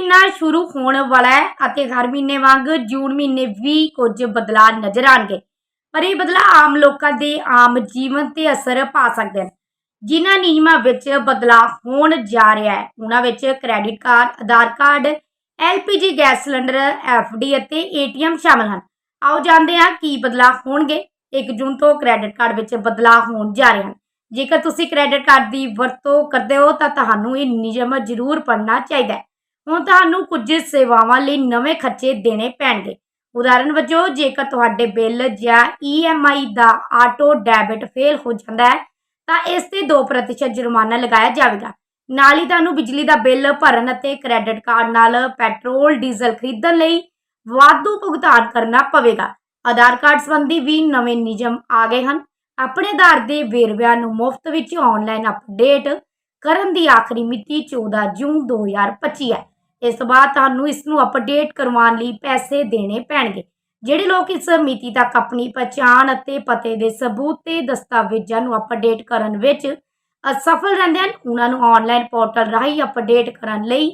ਮਹੀਨਾ ਸ਼ੁਰੂ ਹੋਣ ਵਾਲਾ ਹੈ ਅਤੇ ਹਰ ਮਹੀਨੇ ਵਾਂਗ ਜੂਨ ਮਹੀਨੇ ਵੀ ਕੁਝ ਬਦਲਾਅ ਨਜ਼ਰ ਆਣਗੇ। ਪਰ ਇਹ ਬਦਲਾਅ ਆਮ ਲੋਕਾਂ ਦੇ ਆਮ ਜੀਵਨ ਤੇ ਅਸਰ ਪਾ ਸਕਦੇ ਹਨ। ਜਿਨ੍ਹਾਂ ਨਿਯਮਾਂ ਵਿੱਚ ਬਦਲਾਅ ਹੋਣ ਜਾ ਰਿਹਾ ਹੈ ਉਹਨਾਂ ਵਿੱਚ credit card, Aadhaar card, LPG gas cylinder, FD ਅਤੇ ਏਟੀਐਮ ਸ਼ਾਮਲ ਹਨ। ਆਓ ਜਾਣਦੇ ਹਾਂ ਕੀ ਬਦਲਾਅ ਹੋਣਗੇ। 1 ਜੂਨ ਤੋਂ ਕ੍ਰੈਡਿਟ ਕਾਰਡ ਵਿੱਚ ਬਦਲਾਅ ਹੋਣ ਜਾ ਰਹੇ ਹਨ। ਜੇਕਰ ਤੁਸੀਂ ਕ੍ਰੈਡਿਟ ਕਾਰਡ ਦੀ ਵਰਤੋਂ ਕਰਦੇ ਹੋ ਤਾਂ ਤੁਹਾਨੂੰ ਇਹ ਨਿਯਮ ਜ਼ਰੂਰ ਪੜ੍ਹਨਾ ਚਾਹੀਦਾ ਹੈ। ਹੁਣ ਤੁਹਾਨੂੰ ਕੁਝ ਸੇਵਾਵਾਂ ਲਈ ਨਵੇਂ ਖਰਚੇ ਦੇਣੇ ਪੈਣਗੇ। ਉਦਾਹਰਨ ਵਜੋਂ, ਜੇਕਰ ਤੁਹਾਡੇ ਬਿੱਲ ਜਾਂ ਈਐਮਆਈ ਦਾ ਆਟੋ ਡੈਬਿਟ ਫੇਲ ਹੋ ਜਾਂਦਾ ਹੈ, ਤਾਂ ਇਸ ਤੇ 2% ਜੁਰਮਾਨਾ ਲਗਾਇਆ ਜਾਵੇਗਾ। ਨਾਲ ਹੀ ਤੁਹਾਨੂੰ ਬਿਜਲੀ ਦਾ ਬਿੱਲ ਭਰਨ ਅਤੇ ਕ੍ਰੈਡਿਟ ਕਾਰਡ ਨਾਲ ਪੈਟਰੋਲ, ਡੀਜ਼ਲ ਖਰੀਦਣ ਲਈ ਵਾਧੂ ਭੁਗਤਾਨ ਕਰਨਾ ਪਵੇਗਾ। ਆਧਾਰ ਕਾਰਡ ਸੰਬੰਧੀ ਵੀ ਨਵੇਂ ਨਿਯਮ ਆ ਗਏ ਹਨ। ਆਪਣੇ ਆਧਾਰ ਦੇ ਵੇਰਵਿਆਂ ਨੂੰ ਮੁਫਤ ਵਿੱਚ ਆਨਲਾਈਨ ਅਪਡੇਟ ਕਰਨ ਦੀ ਆਖਰੀ ਮਿਤੀ 14 ਜੂਨ 2025 ਹੈ। ਇਸ ਤੋਂ ਬਾਅਦ ਤੁਹਾਨੂੰ ਇਸ ਨੂੰ ਅਪਡੇਟ ਕਰਵਾਉਣ ਲਈ ਪੈਸੇ ਦੇਣੇ ਪੈਣਗੇ। ਜਿਹੜੇ ਲੋਕ ਇਸ ਮਿਤੀ ਤੱਕ ਆਪਣੀ ਪਛਾਣ ਅਤੇ ਪਤੇ ਦੇ ਸਬੂਤ ਤੇ ਦਸਤਾਵੇਜ਼ਾਂ ਨੂੰ ਅਪਡੇਟ ਕਰਨ ਵਿੱਚ ਅਸਫਲ ਰਹਿੰਦੇ ਹਨ, ਉਹਨਾਂ ਨੂੰ ਆਨਲਾਈਨ ਪੋਰਟਲ ਰਾਹੀਂ ਅਪਡੇਟ ਕਰਨ ਲਈ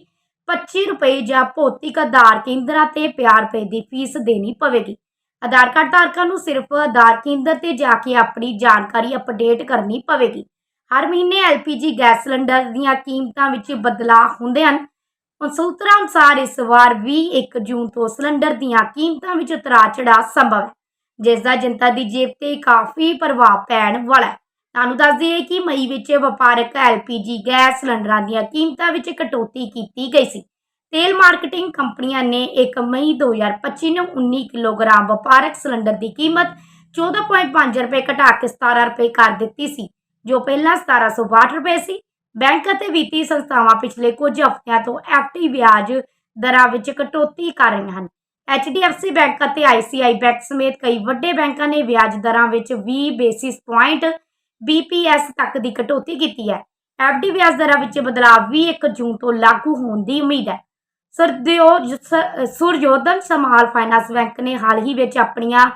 25 ਰੁਪਏ ਜਾਂ ਭੌਤਿਕ ਆਧਾਰ ਕੇਂਦਰਾਂ ਤੇ 50 ਰੁਪਏ ਦੀ ਫੀਸ ਦੇਣੀ ਪਵੇਗੀ। ਆਧਾਰ ਕਾਰਡ ਧਾਰਕਾਂ ਨੂੰ ਸਿਰਫ ਆਧਾਰ ਕੇਂਦਰ ਤੇ ਜਾ ਕੇ ਆਪਣੀ ਜਾਣਕਾਰੀ ਅਪਡੇਟ ਕਰਨੀ ਪਵੇਗੀ। ਹਰ ਮਹੀਨੇ ਐਲਪੀਜੀ ਗੈਸ ਸਿਲੰਡਰ ਦੀਆਂ ਕੀਮਤਾਂ ਵਿੱਚ ਬਦਲਾਅ ਹੁੰਦੇ ਹਨ। ਸੂਤਰਾਂ ਅਨੁਸਾਰ ਇਸ ਵਾਰ ਵੀ 1 ਜੂਨ ਤੋਂ ਸਿਲੰਡਰ ਦੀਆਂ ਕੀਮਤਾਂ ਵਿੱਚ ਉਤਰਾਅ ਚੜਾਅ ਸੰਭਵ ਹੈ, ਜਿਸ ਦਾ ਜਨਤਾ ਦੀ ਜੇਬ ਤੇ ਕਾਫੀ ਪ੍ਰਭਾਵ ਪੈਣ ਵਾਲਾ ਹੈ। ਤੁਹਾਨੂੰ ਦੱਸ ਦਈਏ ਕਿ ਮਈ ਵਿੱਚ ਵਪਾਰਕ ਐਲਪੀਜੀ ਗੈਸ ਸਿਲੰਡਰਾਂ ਦੀਆਂ ਕੀਮਤਾਂ ਵਿੱਚ ਕਟੌਤੀ ਕੀਤੀ ਗਈ ਸੀ। ਤੇਲ ਮਾਰਕੀਟਿੰਗ ਕੰਪਨੀਆਂ ਨੇ 1 ਮਈ 2025 ਨੂੰ 19 ਕਿਲੋਗ੍ਰਾਮ ਵਪਾਰਕ ਸਿਲੰਡਰ ਦੀ ਕੀਮਤ 14.5 ਰੁਪਏ ਘਟਾ ਕੇ 17 ਰੁਪਏ ਕਰ ਦਿੱਤੀ ਸੀ। ਜੋ ਪਹਿਲਾਂ 1762 ਰੁਪਏ ਸੀ, ਬੈਂਕ ਅਤੇ ਵਿੱਤੀ ਸੰਸਥਾਵਾਂ ਪਿਛਲੇ ਕੁਝ ਹਫ਼ਤਿਆਂ ਤੋਂ ਐਫਟੀ ਵਿਆਜ ਦਰਾਂ ਵਿੱਚ ਕਟੌਤੀ ਕਰ ਰਹੀਆਂ ਹਨ। HDFC ਬੈਂਕ ਅਤੇ ICICI ਬੈਂਕ ਸਮੇਤ ਕਈ ਵੱਡੇ ਬੈਂਕਾਂ ਨੇ ਵਿਆਜ ਦਰਾਂ ਵਿੱਚ 20 ਬੇਸਿਸ ਪੁਆਇੰਟ BPS ਤੱਕ ਦੀ ਕਟੌਤੀ ਕੀਤੀ ਹੈ। ਐਫਡੀ ਵਿਆਜ ਦਰਾਂ ਵਿੱਚ ਬਦਲਾਅ ਵੀ 1 ਜੂਨ ਤੋਂ ਲਾਗੂ ਹੋਣ ਦੀ ਉਮੀਦ ਹੈ। ਸਰਦਿਓ ਸੁਰਯੋਧਨ ਸਮਾਲ ਫਾਈਨਾਂਸ ਬੈਂਕ ਨੇ ਹਾਲ ਹੀ ਵਿੱਚ ਆਪਣੀਆਂ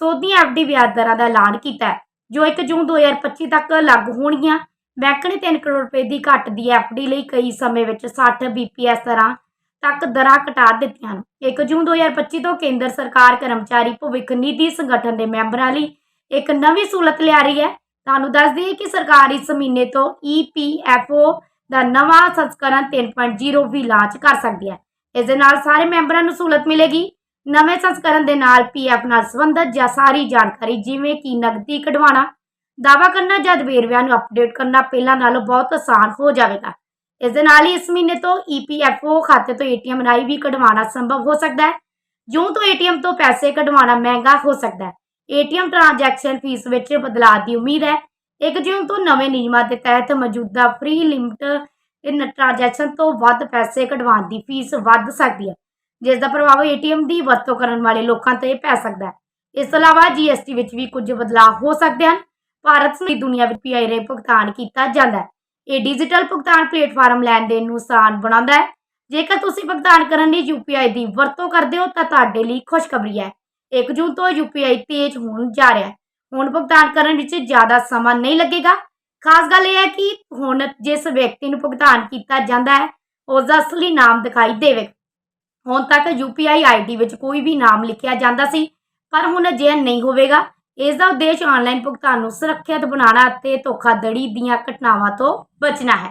ਸੋਧੀਆਂ ਐਫਡੀ ਵਿਆਜ ਦਰਾਂ ਦਾ ਐਲਾਨ ਕੀਤਾ ਹੈ। ਜੋ 1 ਜੂਨ 2025 ਤੱਕ ਲਾਗੂ ਹੋਣਗੀਆਂ। ਬੈਂਕ ਨੇ 3 ਕਰੋੜ ਰੁਪਏ ਦੀ ਘੱਟ ਦੀ ਐਫਡੀ ਲਈ ਕਈ ਸਮੇਂ ਵਿੱਚ 60 ਬੀਪੀਐਸ ਦਰਾਂ ਤੱਕ ਦਰਾਂ ਘਟਾ ਦਿੱਤੀਆਂ ਹਨ 1 ਜੂਨ 2025 ਤੋਂ ਕੇਂਦਰ ਸਰਕਾਰ ਕਰਮਚਾਰੀ ਭਵਿੱਖ ਨਿਧੀ ਸੰਗਠਨ ਦੇ ਮੈਂਬਰਾਂ ਲਈ ਇੱਕ ਨਵੀਂ ਸਹੂਲਤ ਲਿਆ ਰਹੀ ਹੈ। ਤੁਹਾਨੂੰ ਦੱਸ ਦਈਏ ਕਿ ਸਰਕਾਰ ਇਸ ਮਹੀਨੇ ਤੋਂ ਈਪੀਐਫਓ ਦਾ ਨਵਾਂ ਸੰਸਕਰਣ 3.0 ਵੀ ਲਾਂਚ ਕਰ ਸਕਦੀ ਹੈ। ਇਸ ਦੇ ਨਾਲ ਸਾਰੇ ਮੈਂਬਰਾਂ ਨੂੰ ਸਹੂਲਤ ਮਿਲੇਗੀ। ਨਵੇਂ ਸੰਸਕਰਨ ਦੇ ਨਾਲ ਪੀਐਫ ਨਾਲ ਸੰਬੰਧਿਤ ਜਾਂ ਸਾਰੀ ਜਾਣਕਾਰੀ, ਜਿਵੇਂ ਕਿ ਨਕਦੀ ਕਢਵਾਉਣਾ ਦਾਵਾ ਕਰਨਾ ਜਦ ਵੇਰਵਿਆਂ ਨੂੰ ਅਪਡੇਟ ਕਰਨਾ ਪਹਿਲਾਂ ਨਾਲੋਂ ਬਹੁਤ ਆਸਾਨ ਹੋ ਜਾਵੇਗਾ। ਇਸ ਦੇ ਨਾਲ ਹੀ ਇਸ ਮਹੀਨੇ ਤੋਂ ਈਪੀਐਫਓ ਖਾਤੇ ਤੋਂ ਏਟੀਐਮ ਰਾਹੀਂ ਵੀ ਕਢਵਾਉਣਾ ਸੰਭਵ ਹੋ ਸਕਦਾ ਹੈ। ਜੂਨ ਤੋਂ ਏਟੀਐਮ ਤੋਂ ਪੈਸੇ ਕਢਵਾਉਣਾ ਮਹਿੰਗਾ ਹੋ ਸਕਦਾ ਹੈ। ਏਟੀਐਮ ਟ੍ਰਾਂਜੈਕਸ਼ਨ ਫੀਸ ਵਿੱਚ ਬਦਲਾਅ ਦੀ ਉਮੀਦ ਹੈ। 1 ਜੂਨ ਤੋਂ ਨਵੇਂ ਨਿਯਮਾਂ ਦੇ ਤਹਿਤ ਮੌਜੂਦਾ ਫ੍ਰੀ ਲਿਮਟ ਇਨ ਟ੍ਰਾਂਜੈਕਸ਼ਨ ਤੋਂ ਵੱਧ ਪੈਸੇ ਕਢਵਾਉਣ ਦੀ ਫੀਸ ਵੱਧ ਸਕਦੀ ਹੈ। ਜਿਸ ਦਾ ਪ੍ਰਭਾਵ ਏਟੀਐਮ ਦੀ ਵਰਤੋਂ ਕਰਨ ਵਾਲੇ ਲੋਕਾਂ ਤੇ ਪੈ ਸਕਦਾ ਹੈ। ਇਸ ਤੋਂ ਇਲਾਵਾ ਜੀਐਸਟੀ ਵਿੱਚ ਵੀ ਕੁਝ ਬਦਲਾਅ ਹੋ ਸਕਦੇ ਹਨ। ਭਾਰਤ ਸਮੇਤ ਦੁਨੀਆ ਵਿੱਚ ਪੀਆਈ ਰੇ ਭੁਗਤਾਨ ਕੀਤਾ ਜਾਂਦਾ ਹੈ। ਇਹ ਡਿਜੀਟਲ ਭੁਗਤਾਨ ਪਲੇਟਫਾਰਮ ਲੈਣ ਦੇਣ ਨੂੰ ਆਸਾਨ ਬਣਾਉਂਦਾ ਹੈ। ਜੇਕਰ ਤੁਸੀਂ ਭੁਗਤਾਨ ਕਰਨ ਲਈ ਯੂਪੀਆਈ ਦੀ ਵਰਤੋਂ ਕਰਦੇ ਹੋ, ਤਾਂ ਤੁਹਾਡੇ ਲਈ ਖੁਸ਼ਖਬਰੀ ਹੈ। 1 ਜੂਨ ਤੋਂ ਯੂਪੀਆਈ ਤੇਜ਼ ਹੋਣ ਜਾ ਰਿਹਾ ਹੈ। ਹੁਣ ਭੁਗਤਾਨ ਕਰਨ ਵਿੱਚ ਜ਼ਿਆਦਾ ਸਮਾਂ ਨਹੀਂ ਲੱਗੇਗਾ। ਖਾਸ ਗੱਲ ਇਹ ਹੈ ਕਿ ਹੁਣ ਜਿਸ ਵਿਅਕਤੀ ਨੂੰ ਭੁਗਤਾਨ ਕੀਤਾ ਜਾਂਦਾ ਹੈ, ਉਸ ਦਾ ਅਸਲੀ ਨਾਮ ਦਿਖਾਈ ਦੇਵੇਗਾ। ਹੁਣ ਤੱਕ ਯੂਪੀਆਈ ਆਈਡੀ ਵਿੱਚ ਕੋਈ ਵੀ ਨਾਮ ਲਿਖਿਆ ਜਾਂਦਾ ਸੀ, ਪਰ ਹੁਣ ਅਜਿਹਾ ਨਹੀਂ ਹੋਵੇਗਾ। ਇਸ ਦਾ ਉਦੇਸ਼ ਆਨਲਾਈਨ ਭੁਗਤਾਨ ਨੂੰ ਸੁਰੱਖਿਅਤ ਬਣਾਉਣਾ ਅਤੇ ਧੋਖਾਧੜੀ ਦੀਆਂ ਘਟਨਾਵਾਂ ਤੋਂ ਬਚਣਾ ਹੈ।